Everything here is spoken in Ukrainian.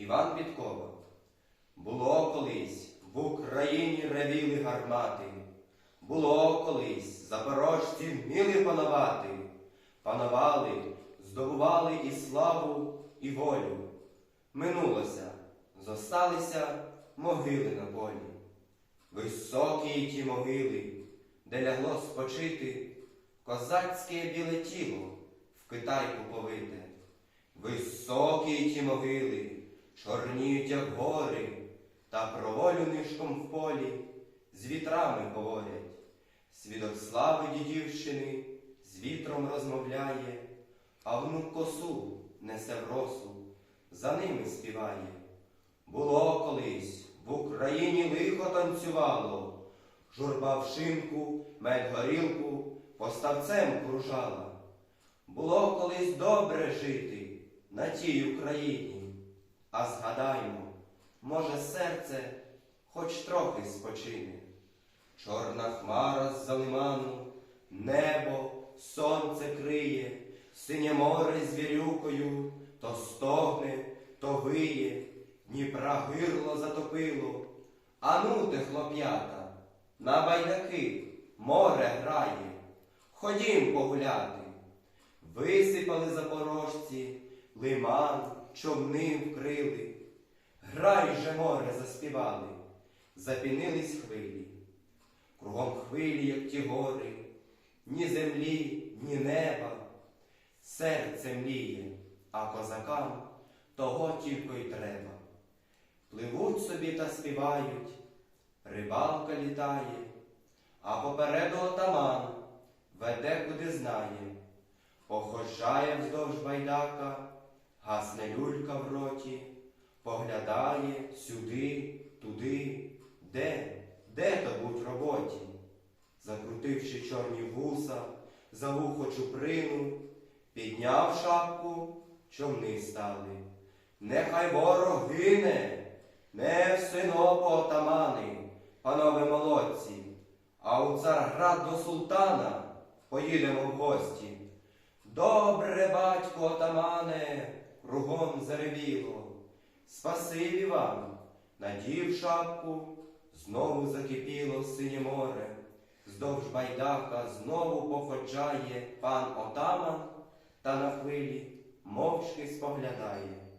Іван Підкова. Було колись в Україні ревіли гармати, було колись запорожці вміли панувати, панували, здобували і славу, і волю. Минулося, зосталися могили на полі. Високі ті могили, де лягло спочити козацьке біле тіло в китайку повите. Високі ті могили, чорніють, як гори, та про волю нишком в полі з вітрами говорять. Свідок слави дідівщини з вітром розмовляє, а внук косу несе в росу, за ними співає. Було колись в Україні лихо танцювало, журба в шинку, мед горілку поставцем кружала. Було колись добре жити на тій Україні, а згадаймо, може, серце хоч трохи спочине. Чорна хмара з-за лиману, небо, сонце криє, синє море з вірюкою, то стогне, то виє, Дніпра гирло затопило. Ану те, хлоп'ята, на байдаки море грає, ходім погуляти. Висипали запорожці, лиман, човни вкрили. Грай же море заспівали, запінились хвилі. Кругом хвилі, як ті гори, ні землі, ні неба. Серце мліє, а козакам того тільки й треба. Пливуть собі та співають, рибалка літає, а попереду отаман веде куди знає. Походжає вздовж байдака, гасне в роті, поглядає сюди, туди, де, де то будь роботі. Закрутивши чорні вуса, за вухо чуприну, підняв шапку, човни стали. Нехай ворог гине, не в синопу отамани, панове молодці, а у царград до султана поїдемо в гості. Добре, батько отамане, кругом заревіло. Спасибі вам, надів шапку, знову закипіло синє море. Здовж байдака знову походжає пан отаман та на хвилі мовчки споглядає.